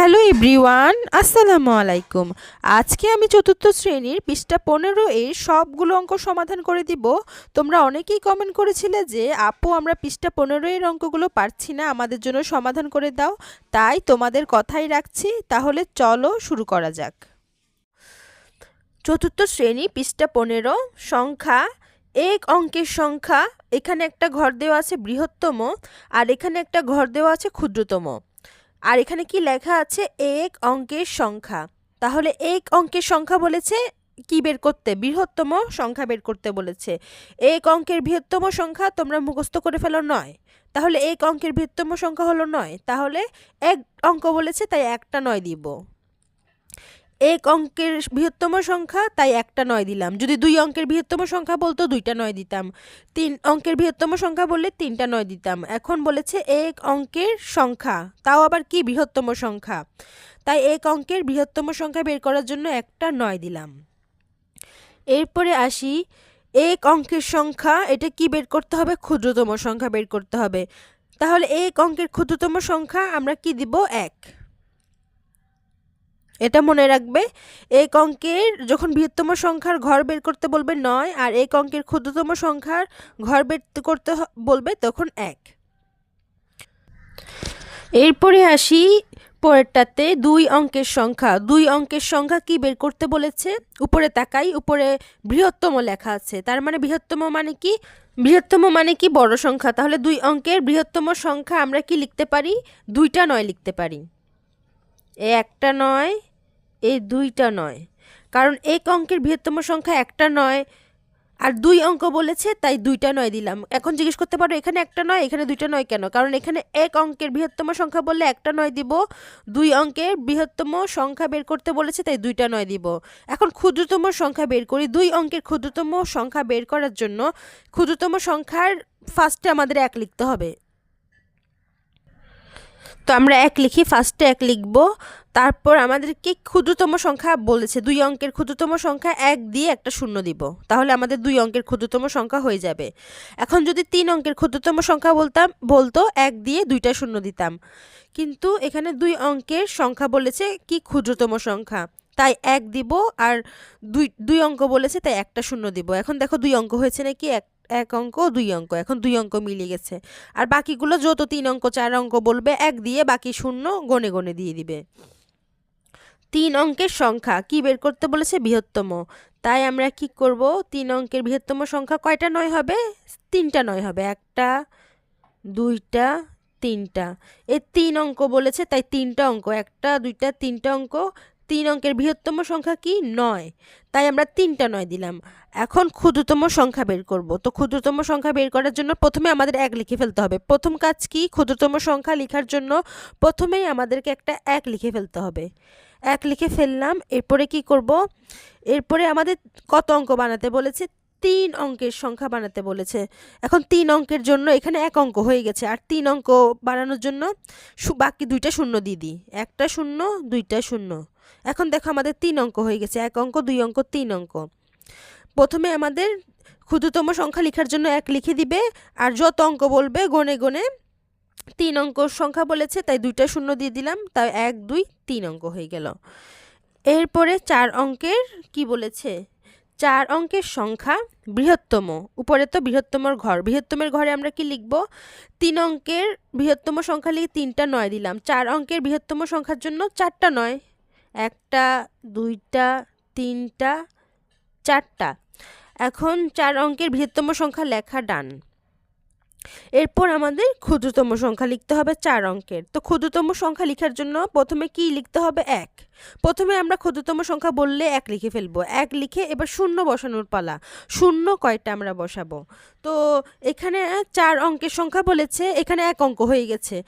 Hello everyone, আসসালামু আলাইকুম। আজকে আমি চতুর্থ শ্রেণির পৃষ্ঠা পনেরো এর সবগুলো অঙ্ক সমাধান করে দিব। তোমরা অনেকেই কমেন্ট করেছিলে যে, আপু, আমরা পৃষ্ঠা পনেরো এর অঙ্কগুলো পারছি না, আমাদের জন্য সমাধান করে দাও। তাই তোমাদের কথাই রাখছি, তাহলে চলো শুরু করা যাক। চতুর্থ শ্রেণি, পৃষ্ঠা পনেরো, সংখ্যা, এক অঙ্কের সংখ্যা। এখানে একটা ঘর দেওয়া আছে বৃহত্তম, আর এখানে একটা ঘর দেওয়া আছে ক্ষুদ্রতম। আর এখানে কি লেখা আছে? এক অঙ্কের সংখ্যা। তাহলে এক অঙ্কের সংখ্যা বলেছে কি বের করতে? বৃহত্তম সংখ্যা বের করতে বলেছে। এক অঙ্কের বৃহত্তম সংখ্যা তোমরা মুখস্থ করে ফেলো নয়। তাহলে এক অঙ্কের বৃহত্তম সংখ্যা হলো নয়। তাহলে এক অঙ্ক বলেছে, তাই একটা নয় দিব। এক অঙ্কের বৃহত্তম সংখ্যা, তাই একটা নয় দিলাম। যদি দুই অঙ্কের বৃহত্তম সংখ্যা বলতো, দুইটা নয় দিতাম। তিন অঙ্কের বৃহত্তম সংখ্যা বললে তিনটা নয় দিতাম। এখন বলেছে এক অঙ্কের সংখ্যা, তাও আবার কি বৃহত্তম সংখ্যা? তাই এক অঙ্কের বৃহত্তম সংখ্যা বের করার জন্য একটা নয় দিলাম। এরপরে আসি, এক অঙ্কের সংখ্যা, এটা কি বের করতে হবে? ক্ষুদ্রতম সংখ্যা বের করতে হবে। তাহলে এক অঙ্কের ক্ষুদ্রতম সংখ্যা আমরা কি দিব? এক। এটা মনে রাখবে, এক অঙ্কের যখন বৃহত্তম সংখ্যার ঘর বের করতে বলবে নয় আর এক অঙ্কের ক্ষুদ্রতম সংখ্যার ঘর বের করতে বলবে তখন এক। এরপরে আসি পরেরটাতে, দুই অঙ্কের সংখ্যা। দুই অঙ্কের সংখ্যা কি বের করতে বলেছে? উপরে তাকাই, উপরে বৃহত্তম লেখা আছে। তার মানে বৃহত্তম মানে কি? বৃহত্তম মানে কি? বড় সংখ্যা। তাহলে দুই অঙ্কের বৃহত্তম সংখ্যা আমরা কি লিখতে পারি? দুইটা নয় লিখতে পারি। এ একটা নয় এই দুইটা নয়। কারণ এক অঙ্কের বৃহত্তম সংখ্যা একটা নয়, আর দুই অঙ্ক বলেছে, তাই দুইটা নয় দিলাম। এখন জিজ্ঞেস করতে পারো, এখানে একটা নয়, এখানে দুইটা নয় কেন? কারণ এখানে এক অঙ্কের বৃহত্তম সংখ্যা বললে একটা নয় দিব, দুই অঙ্কের বৃহত্তম সংখ্যা বের করতে বলেছে, তাই দুইটা নয় দিব। এখন ক্ষুদ্রতম সংখ্যা বের করি, দুই অঙ্কের ক্ষুদ্রতম সংখ্যা বের করার জন্য ক্ষুদ্রতম সংখ্যার ফার্স্টে আমাদের এক লিখতে হবে। তো আমরা এক লিখি ফার্স্টে এক লিখব। তারপর আমাদেরকে ক্ষুদ্রতম সংখ্যা বলেছে, দুই অঙ্কের ক্ষুদ্রতম সংখ্যা এক দিয়ে একটা শূন্য দিব। তাহলে আমাদের দুই অঙ্কের ক্ষুদ্রতম সংখ্যা হয়ে যাবে। এখন যদি তিন অঙ্কের ক্ষুদ্রতম সংখ্যা বলতাম, বলতো, এক দিয়ে দুইটা শূন্য দিতাম। কিন্তু এখানে দুই অঙ্কের সংখ্যা বলেছে কি ক্ষুদ্রতম সংখ্যা? তাই এক দিব আর দুই দুই অঙ্ক বলেছে, তাই একটা শূন্য দিব। এখন দেখো দুই অঙ্ক হয়েছে নাকি? এক এক অঙ্ক, দুই অঙ্ক। এখন দুই অঙ্ক মিলে গেছে। আর বাকিগুলো যত তিন অঙ্ক, চার অঙ্ক বলবে, এক দিয়ে বাকি শূন্য গনে গনে দিয়ে দিবে। তিন অঙ্কের সংখ্যা। কি বের করতে বলেছে? বৃহত্তম। তাই আমরা কি করব? তিন অঙ্কের বৃহত্তম সংখ্যা কয়টা নয় হবে? তিনটা নয় হবে। একটা, দুইটা, তিনটা। এই তিন অঙ্ক বলেছে, তাই তিনটা অঙ্ক। একটা, দুইটা, তিনটা অঙ্ক। তিন অঙ্কের বৃহত্তম সংখ্যা কি? নয়। তাই আমরা তিনটা নয় দিলাম। এখন ক্ষুদ্রতম সংখ্যা বের করব। তো ক্ষুদ্রতম সংখ্যা বের করার জন্য প্রথমে আমাদের এক লিখে ফেলতে হবে। প্রথম কাজ কি? ক্ষুদ্রতম সংখ্যা লেখার জন্য প্রথমেই আমাদেরকে একটা এক লিখে ফেলতে হবে। এক লিখে ফেললাম, এরপরে কি করব? এরপরে আমাদের কত অঙ্ক বানাতে বলেছে? তিন অঙ্কের সংখ্যা বানাতে বলেছে। এখন তিন অঙ্কের জন্য এখানে এক অঙ্ক হয়ে গেছে। আর তিন অঙ্ক বানানোর জন্য বাকি দুইটা শূন্য দিয়ে দিই। একটা শূন্য, দুইটা শূন্য। এখন দেখো আমাদের তিন অঙ্ক হয়ে গেছে। এক অঙ্ক, দুই অঙ্ক, তিন অঙ্ক। প্রথমে আমাদের ক্ষুদ্রতম সংখ্যা লেখার জন্য এক লিখে দিবে। আর যত অঙ্ক বলবে, গনে গনে তিন অঙ্ক সংখ্যা বলেছে, তাই দুইটা শূন্য দিয়ে দিলাম তাই এক, দুই, তিন অঙ্ক হয়ে গেল। এরপরে চার অঙ্কের কি বলেছে? চার অঙ্কের সংখ্যা বৃহত্তম, উপরে তো বৃহত্তমর ঘর, বৃহত্তমের ঘরে আমরা কি লিখব? তিন অঙ্কের বৃহত্তম সংখ্যা লিখে তিনটা নয় দিলাম, চার অঙ্কের বৃহত্তম সংখ্যার জন্য চারটা নয়, একটা, দুইটা, তিনটা, চারটা। এখন চার অঙ্কের বৃহত্তম সংখ্যা লেখা ডান। এরপর আমাদের ক্ষুদ্রতম সংখ্যা লিখতে হবে চার অঙ্কের। তো ক্ষুদ্রতম সংখ্যা লেখার জন্য প্রথমে কি লিখতে হবে? এক। প্রথমে আমরা ক্ষুদ্রতম সংখ্যা বললে এক লিখে ফেলব। এক লিখে এবার শূন্য বসানোর পালা। শূন্য কয়টা আমরা বসাবো? তো এখানে চার অঙ্কের সংখ্যা বলেছে, এখানে এক অঙ্ক হয়ে গেছে।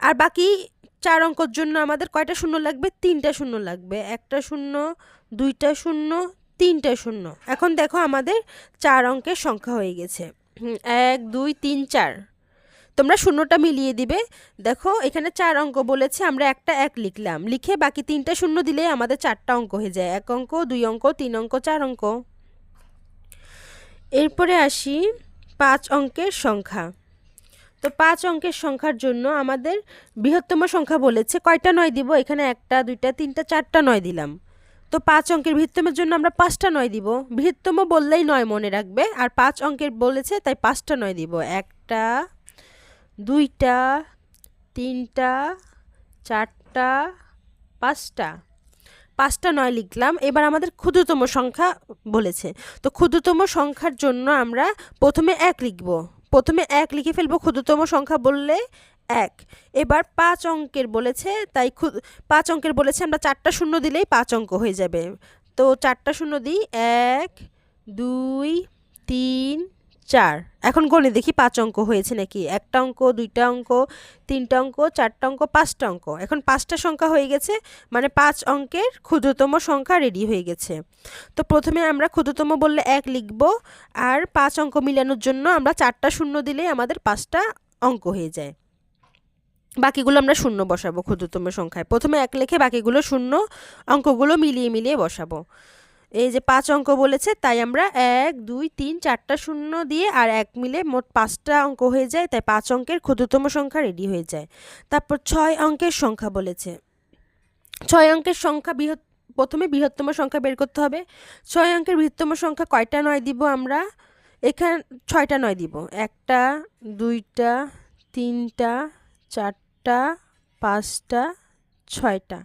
আর বাকি চার অঙ্কর জন্য আমাদের কয়টা শূন্য লাগবে? তিনটা শূন্য লাগবে। একটা শূন্য, দুইটা শূন্য, তিনটা শূন্য। এখন দেখো আমাদের চার অঙ্কের সংখ্যা হয়ে গেছে। এক, দুই, তিন, চার। তোমরা শূন্যটা মিলিয়ে দিবে। দেখো, এখানে চার অঙ্ক বলেছে, আমরা একটা এক লিখলাম। লিখে বাকি তিনটা শূন্য দিলে আমাদের চারটা অঙ্ক হয়ে যায়। এক অঙ্ক, দুই অঙ্ক, তিন অঙ্ক, চার অঙ্ক। এরপরে আসি পাঁচ অঙ্কের সংখ্যা। তো পাঁচ অঙ্কের সংখ্যার জন্য আমাদের বৃহত্তম সংখ্যা বলেছে। কয়টা নয় দিব? এখানে একটা, দুইটা, তিনটা, চারটা নয় দিলাম। তো পাঁচ অঙ্কের বৃহত্তমের জন্য আমরা পাঁচটা নয় দিব। বৃহত্তম বললেই নয় মনে রাখবে। আর পাঁচ অঙ্কের বলেছে, তাই পাঁচটা নয় দিব। একটা, দুইটা, তিনটা, চারটা, পাঁচটা। পাঁচটা নয় লিখলাম। এবার আমাদের ক্ষুদ্রতম সংখ্যা বলেছে। তো ক্ষুদ্রতম সংখ্যার জন্য আমরা প্রথমে এক লিখব। প্রথমে এক লিখে ফেলব ক্ষুদ্রতম সংখ্যা বললে এক। এবার পাঁচ অঙ্কের বলেছে, তাই পাঁচ অঙ্কের বলেছে, আমরা চারটা শূন্য দিলেই পাঁচ অঙ্ক হয়ে যাবে। তো চারটা শূন্য দিই, এক, দুই, তিন, চার। এখন গণে দেখি পাঁচ অঙ্ক হয়েছে নাকি? একটা অঙ্ক, দুইটা অঙ্ক, তিনটা অঙ্ক, চারটা অঙ্ক, পাঁচটা অঙ্ক। এখন পাঁচটা সংখ্যা হয়ে গেছে মানে পাঁচ অঙ্কের ক্ষুদ্রতম সংখ্যা রেডি হয়ে গেছে। তো প্রথমে আমরা ক্ষুদ্রতম বললে এক লিখব, আর পাঁচ অঙ্ক মিলানোর জন্য আমরা চারটা শূন্য দিলেই আমাদের পাঁচটা অঙ্ক হয়ে যায়। বাকিগুলো আমরা শূন্য বসাবো ক্ষুদ্রতম সংখ্যায়। প্রথমে এক লেখে বাকিগুলো শূন্য অঙ্কগুলো মিলিয়ে মিলিয়ে বসাবো। এই যে পাঁচ অঙ্ক বলেছে, তাই আমরা এক, দুই, তিন, চারটা শূন্য দিয়ে আর এক মিলে মোট পাঁচটা অঙ্ক হয়ে যায়, তাই পাঁচ অঙ্কের ক্ষুদ্রতম সংখ্যা রেডি হয়ে যায়। তারপর ছয় অঙ্কের সংখ্যা বলেছে। ছয় অঙ্কের সংখ্যা বৃহৎ, প্রথমে বৃহত্তম সংখ্যা বের করতে হবে। ছয় অঙ্কের বৃহত্তম সংখ্যা কয়টা নয় দিব আমরা? এখানে, ছয়টা নয় দিব। একটা, দুইটা, তিনটা চারটা, পাঁচটা, ছয়টা।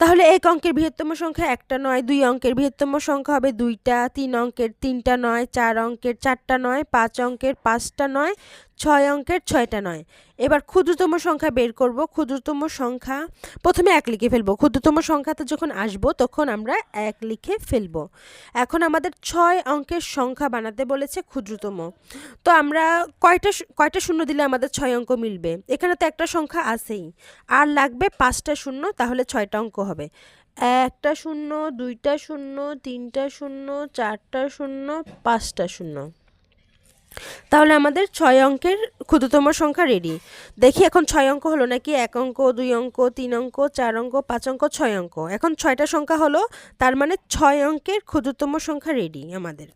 তাহলে এক অঙ্কের বৃহত্তম সংখ্যা একটা নয়, দুই অঙ্কের বৃহত্তম সংখ্যা হবে দুইটা, তিন অঙ্কের তিনটা নয়, চার অঙ্কের চারটা নয়, পাঁচ অঙ্কের পাঁচটা নয় ছয় অঙ্কের ছয়টা নয়। এবার ক্ষুদ্রতম সংখ্যা বের করব। ক্ষুদ্রতম সংখ্যা প্রথমে এক লিখে ফেলব। ক্ষুদ্রতম সংখ্যাতে যখন আসব, তখন আমরা এক লিখে ফেলব। এখন আমাদের ছয় অঙ্কের সংখ্যা বানাতে বলেছে ক্ষুদ্রতম। তো আমরা কয়টা কয়টা শূন্য দিলে আমাদের ছয় অঙ্ক মিলবে? এখানে তো একটা সংখ্যা আছেই। আর লাগবে পাঁচটা শূন্য, তাহলে ছয়টা অঙ্ক হবে। একটা শূন্য, দুইটা শূন্য, তিনটা শূন্য, চারটা শূন্য, পাঁচটা শূন্য। তাহলে আমাদের ছয় অঙ্কের ক্ষুদ্রতম সংখ্যা রেডি দেখি এখন ছয় অঙ্ক হলো নাকি এক অঙ্ক, দুই অঙ্ক, তিন অঙ্ক, চার অঙ্ক, পাঁচ অঙ্ক, ছয় অঙ্ক? এখন ছয়টা সংখ্যা হলো, তার মানে ছয় অঙ্কের ক্ষুদ্রতম সংখ্যা রেডি আমাদের।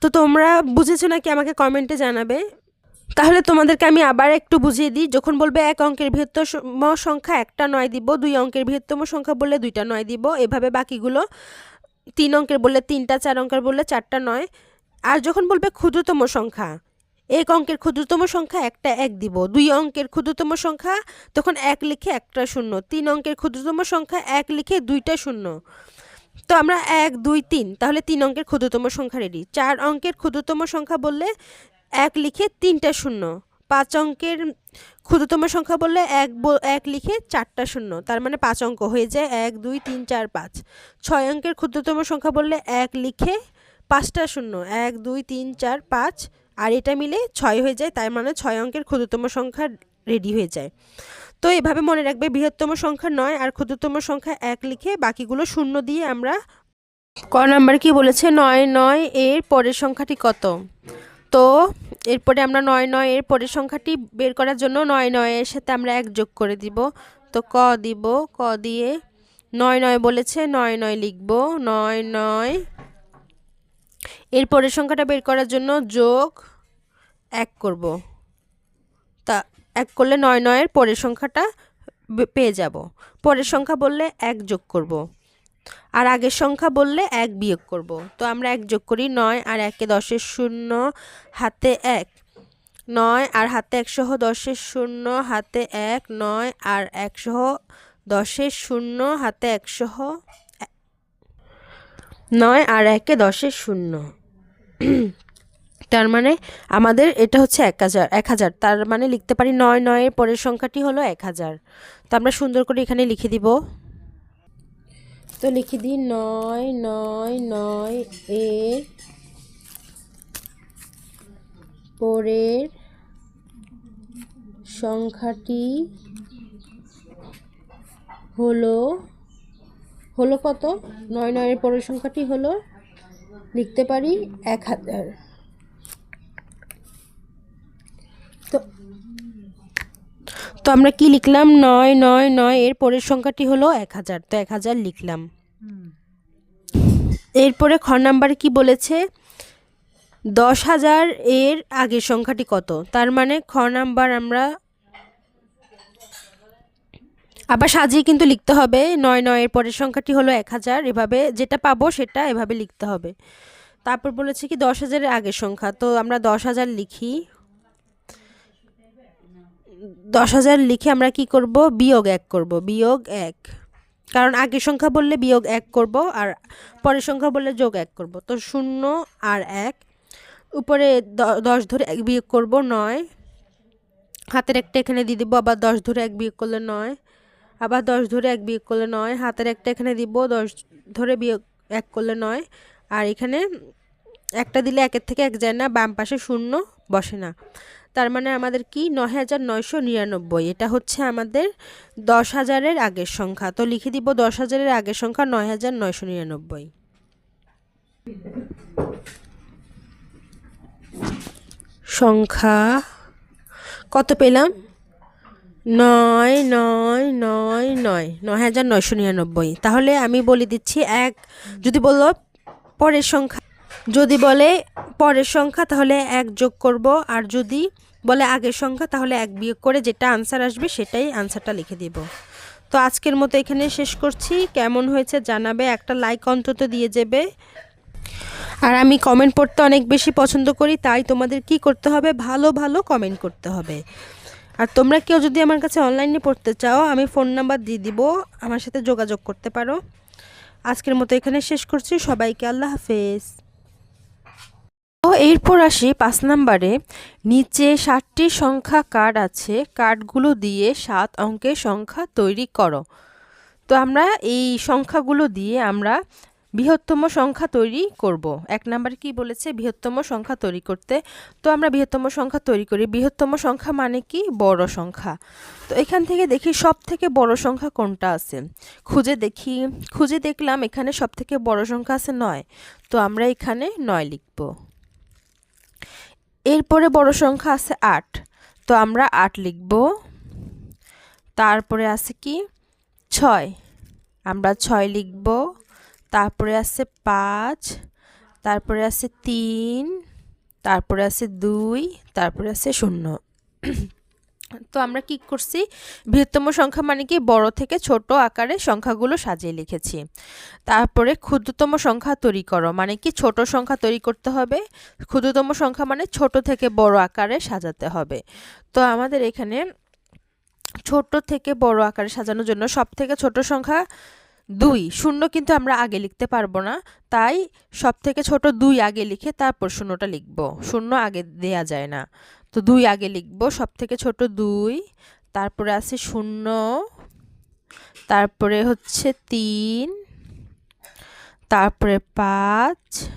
তো তোমরা বুঝেছ নাকি আমাকে কমেন্টে জানাবে? তাহলে তোমাদেরকে আমি আবার একটু বুঝিয়ে দিই, যখন বলবে এক অঙ্কের বৃহত্তম সংখ্যা একটা নয় দিব, দুই অঙ্কের বৃহত্তম সংখ্যা বললে দুইটা নয় দিব, এভাবে বাকিগুলো তিন অঙ্কের বললে তিনটা, চার অঙ্কের বললে চারটা নয় আর যখন বলবে ক্ষুদ্রতম সংখ্যা, এক অঙ্কের ক্ষুদ্রতম সংখ্যা একটা এক দিব। দুই অঙ্কের ক্ষুদ্রতম সংখ্যা তখন এক লিখে একটা শূন্য। তিন অঙ্কের ক্ষুদ্রতম সংখ্যা এক লিখে দুইটা শূন্য। তো আমরা এক, দুই, তিন, তাহলে তিন অঙ্কের ক্ষুদ্রতম সংখ্যা রেডি চার অঙ্কের ক্ষুদ্রতম সংখ্যা বললে এক লিখে তিনটা শূন্য। পাঁচ অঙ্কের ক্ষুদ্রতম সংখ্যা বললে এক এক লিখে চারটা শূন্য। তার মানে পাঁচ অঙ্ক হয়ে যায় এক, দুই, তিন, চার, পাঁচ। ছয় অঙ্কের ক্ষুদ্রতম সংখ্যা বললে এক লিখে পাঁচটা শূন্য। এক, দুই, তিন, চার, পাঁচ, আর এটা মিলে ছয় হয়ে যায়, তার মানে ছয় অঙ্কের ক্ষুদ্রতম সংখ্যা রেডি হয়ে যায়। তো এভাবে মনে রাখবে, বৃহত্তম সংখ্যা নয় আর ক্ষুদ্রতম সংখ্যা এক লিখে বাকিগুলো শূন্য দিয়ে আমরা ক নাম্বার কি বলেছে? নয় নয়, এর পরের সংখ্যাটি কত? তো এরপরে আমরা নয় নয়, এর পরের সংখ্যাটি বের করার জন্য নয় নয়, এর সাথে আমরা এক যোগ করে দিব। তো ক দিব, ক দিয়ে নয় নয় বলেছে, নয় নয় লিখব, নয় নয় এর পরের সংখ্যাটা বের করার জন্য যোগ এক করব। তা এক করলে নয় নয়ের পরের সংখ্যাটা পেয়ে যাব। পরের সংখ্যা বললে এক যোগ করব। আর আগের সংখ্যা বললে এক বিয়োগ করব। তো আমরা এক যোগ করি নয় আর একে দশের শূন্য, হাতে এক। নয় আর হাতে একশো দশের শূন্য, হাতে এক। নয় আর একশো দশের শূন্য, হাতে একসহ এ- নয় আর একে দশের শূন্য। তার মানে আমাদের এটা হচ্ছে এক হাজার এক হাজার। তার মানে লিখতে পারি নয়, নয়ের পরের সংখ্যাটি হলো এক হাজার। তো আমরা সুন্দর করে এখানে লিখে দিব। তো লিখে দিই নয় নয় নয় এর পরের সংখ্যাটি হলো হলো কত? নয় নয়ের পরের সংখ্যাটি হলো, লিখতে পারি এক হাজার। তো তো আমরা কি লিখলাম? নয় নয় নয়, এর পরের সংখ্যাটি হলো এক হাজার। তো এক হাজার লিখলাম। এরপরে খ নাম্বারে কি বলেছে? দশ হাজার এর আগের সংখ্যাটি কত? তার মানে খ নাম্বার আমরা আবার সাজিয়ে কিন্তু লিখতে হবে। নয় নয়ের পরের সংখ্যাটি হলো এক হাজার। এভাবে যেটা পাবো সেটা এভাবে লিখতে হবে। তারপর বলেছে কি, দশ হাজারের আগের সংখ্যা। তো আমরা দশ হাজার লিখি। দশ হাজার লিখে আমরা কি করব? বিয়োগ এক করব। বিয়োগ এক। কারণ আগের সংখ্যা বললে বিয়োগ এক করব আর পরের সংখ্যা বললে যোগ এক করব। তো শূন্য আর এক। উপরে দশ ধরে এক বিয়োগ করব, নয়। হাতের একটা এখানে দিয়ে দিব, আবার দশ ধরে এক বিয়োগ করলে নয়। আবার দশ ধরে এক বিয়োগ করলে নয়, হাতের একটা এখানে দিব, দশ ধরে বিয়োগ এক করলে নয়। আর এখানে একটা দিলে একের থেকে এক যায় না, বাম পাশে শূন্য বসে না। তার মানে আমাদের কি? নয় হাজার নিরানব্বই। এটা হচ্ছে আমাদের দশ হাজারের আগের সংখ্যা। তো লিখে দিব দশ হাজারের আগের সংখ্যা নয় হাজার নয়শো নিরানব্বই। সংখ্যা কত পেলাম? নয় নয় নয় নয় নয় হাজার নয়শো নিরানব্বই। তাহলে আমি বলে দিচ্ছি এক, যদি বলল পরের সংখ্যা, যদি বলে পরের সংখ্যা তাহলে এক যোগ করব, আর যদি বলে আগের সংখ্যা তাহলে এক বিয়োগ করে যেটা আনসার আসবে সেটাই আনসারটা লিখে দিব। তো আজকের মতো এখানে শেষ করছি। কেমন হয়েছে জানাবে, একটা লাইক অন্তত দিয়ে যাবে আর আমি কমেন্ট পড়তে অনেক বেশি পছন্দ করি, তাই তোমাদের কি করতে হবে? ভালো ভালো কমেন্ট করতে হবে। আর তোমরা কেউ যদি আমার কাছে অনলাইনে পড়তে চাও, আমি ফোন নাম্বার দিয়ে দিব। আমার সাথে যোগাযোগ করতে পারো। আজকের মতো এখানে শেষ করছি। সবাইকে আল্লাহ হাফেজ। তো এরপর আসি পাঁচ নাম্বারে। নিচে ষাটটি সংখ্যা কার্ড আছে। কার্ডগুলো দিয়ে সাত অঙ্কের সংখ্যা তৈরি করো। তো আমরা এই সংখ্যাগুলো দিয়ে আমরা বৃহত্তম সংখ্যা তৈরি করব। এক নাম্বার কি বলেছে? বৃহত্তম সংখ্যা তৈরি করতে। তো আমরা বৃহত্তম সংখ্যা তৈরি করি। বৃহত্তম সংখ্যা মানে কি? বড় সংখ্যা। তো এখান থেকে দেখি সব থেকে বড় সংখ্যা কোনটা আছে। খুঁজে দেখি, খুঁজে দেখলাম এখানে সব থেকে বড় সংখ্যা আছে নয়। তো আমরা এখানে নয় লিখব। এরপরে বড় সংখ্যা আছে আট। তো আমরা আট লিখব। তারপরে আছে কি? ছয়। আমরা ছয় লিখব। তারপরে আছে পাঁচ, তারপরে আছে তিন, তারপরে আছে দুই, তারপরে আছে শূন্য। তো আমরা কি করছি? বৃহত্তম সংখ্যা মানে কি? বড় থেকে ছোট আকারে সংখ্যাগুলো সাজিয়ে লিখেছি। তারপরে ক্ষুদ্রতম সংখ্যা তৈরি করো। মানে কি? ছোট সংখ্যা তৈরি করতে হবে। ক্ষুদ্রতম সংখ্যা মানে ছোট থেকে বড় আকারে সাজাতে হবে। তো আমাদের এখানে ছোট থেকে বড় আকারে সাজানোর জন্য সব থেকে ছোট সংখ্যা দুই, শূন্য কিন্তু আমরা আগে লিখতে পারব না, তাই সব থেকে ছোট দুই আগে লিখে তারপর শূন্যটা লিখব। শূন্য আগে দেয়া যায় না। তো দুই আগে লিখব সব থেকে ছোট দুই, তারপরে আছে শূন্য, তারপরে হচ্ছে তিন, তারপরে পাঁচ,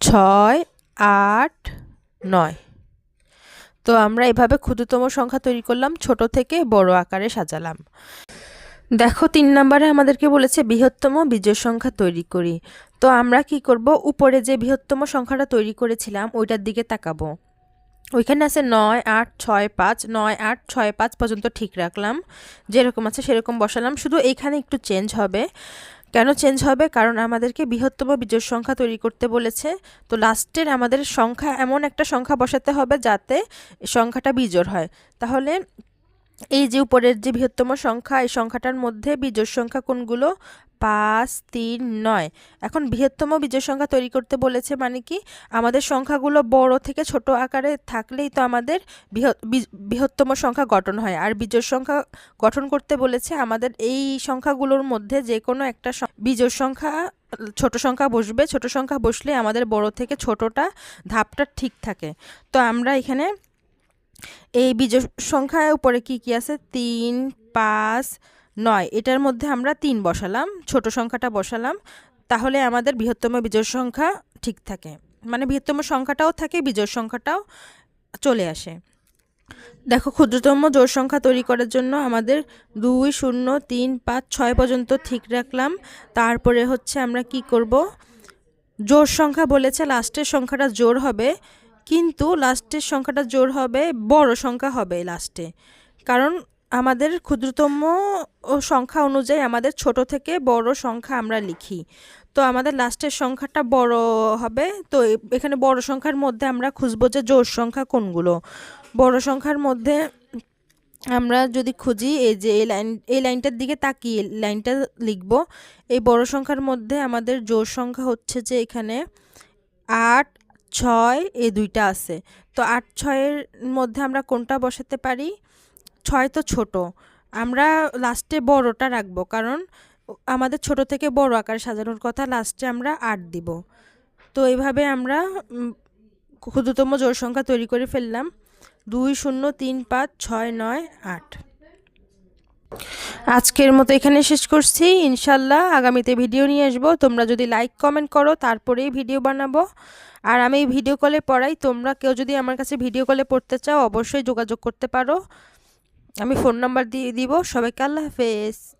ছয়, আট, নয়। তো আমরা এভাবে ক্ষুদ্রতম সংখ্যা তৈরি করলাম, ছোট থেকে বড় আকারে সাজালাম। দেখো, তিন নম্বরে আমাদেরকে বলেছে বৃহত্তম বিজয় সংখ্যা তৈরি করি। তো আমরা কি করব? উপরে যে বৃহত্তম সংখ্যাটা তৈরি করেছিলাম, ওইটার দিকে তাকাবো। ওইখানে আছে নয়, আট, ছয়, পাঁচ, নয়, আট, ছয়, পাঁচ পর্যন্ত ঠিক রাখলাম। যেরকম আছে সেরকম বসালাম। শুধু এইখানে একটু চেঞ্জ হবে। কেন চেঞ্জ হবে? কারণ আমাদেরকে বৃহত্তম বিজোড় সংখ্যা তৈরি করতে বলেছে। তো লাস্টের আমাদের সংখ্যা এমন একটা সংখ্যা বসাতে হবে যাতে সংখ্যাটা বিজোড় হয়। তাহলে এই যে উপরের যে বৃহত্তম সংখ্যা, এই সংখ্যাটার মধ্যে বিজোড় সংখ্যা কোনগুলো? পাঁচ, তিন, নয়। এখন বৃহত্তম বিজয় সংখ্যা তৈরি করতে বলেছে মানে কি? আমাদের সংখ্যাগুলো বড় থেকে ছোট আকারে থাকলেই তো আমাদের বৃহত্তম সংখ্যা গঠন হয়। আর বিজোড় সংখ্যা গঠন করতে বলেছে আমাদের এই সংখ্যাগুলোর মধ্যে যে কোনো একটা বিজয় সংখ্যা, ছোট সংখ্যা বসবে। ছোট সংখ্যা বসলে আমাদের বড় থেকে ছোটটা ধাপটা ঠিক থাকে। তো আমরা এখানে এই বিজোড় সংখ্যার উপরে কি কি আছে? তিন, পাঁচ, নয়। এটার মধ্যে আমরা তিন বসালাম, ছোট সংখ্যাটা বসালাম। তাহলে আমাদের বৃহত্তম বিজোড় সংখ্যা ঠিক থাকে। মানে বৃহত্তম সংখ্যাটাও থাকে, বিজোড় সংখ্যাটাও চলে আসে। দেখো, ক্ষুদ্রতম জোড় সংখ্যা তৈরি করার জন্য আমাদের দুই, শূন্য, তিন, পাঁচ, ছয় পর্যন্ত ঠিক রাখলাম। তারপরে হচ্ছে আমরা কি করব? জোড় সংখ্যা বলেছে, লাস্টের সংখ্যাটা জোড় হবে। কিন্তু লাস্টের সংখ্যাটা জোর হবে, বড় সংখ্যা হবে লাস্টে। কারণ আমাদের ক্ষুদ্রতম সংখ্যা অনুযায়ী আমাদের ছোট থেকে বড় সংখ্যা আমরা লিখি। তো আমাদের লাস্টের সংখ্যাটা বড় হবে, তো এখানে বড় সংখ্যার মধ্যে আমরা খুঁজবো যে জোর সংখ্যা কোনগুলো। বড় সংখ্যার মধ্যে আমরা যদি খুঁজি, এই যে এই লাইন, এই লাইনটার দিকে তাকিয়ে লাইনটা লিখব, এই বড় সংখ্যার মধ্যে আমাদের জোর সংখ্যা হচ্ছে যে এখানে আট ছয়, এ দুইটা আছে। তো আট, ছয়ের মধ্যে আমরা কোনটা বসাতে পারি? ছয় তো ছোট। আমরা লাস্টে বড়টা রাখব কারণ আমাদের ছোট থেকে বড় আকার সাজানোর কথা লাস্টে আমরা আট দিব। তো এইভাবে আমরা ক্ষুদ্রতম জোড় সংখ্যা তৈরি করে ফেললাম। দুই, শূন্য, তিন, পাঁচ, ছয়, নয়, আট। আজকের মতো এখানে শেষ করছি। ইনশাল্লাহ আগামীতে ভিডিও নিয়ে আসব। তোমরা যদি লাইক কমেন্ট করো, তারপরেই ভিডিও বানাবো। আর আমি ভিডিও কলে পড়াই। তোমরা কেউ যদি আমার কাছে ভিডিও কলে পড়তে চাও, অবশ্যই যোগাযোগ করতে পারো। আমি ফোন নাম্বার দিয়ে দিব। সবাইকে আল্লাহ হাফেজ।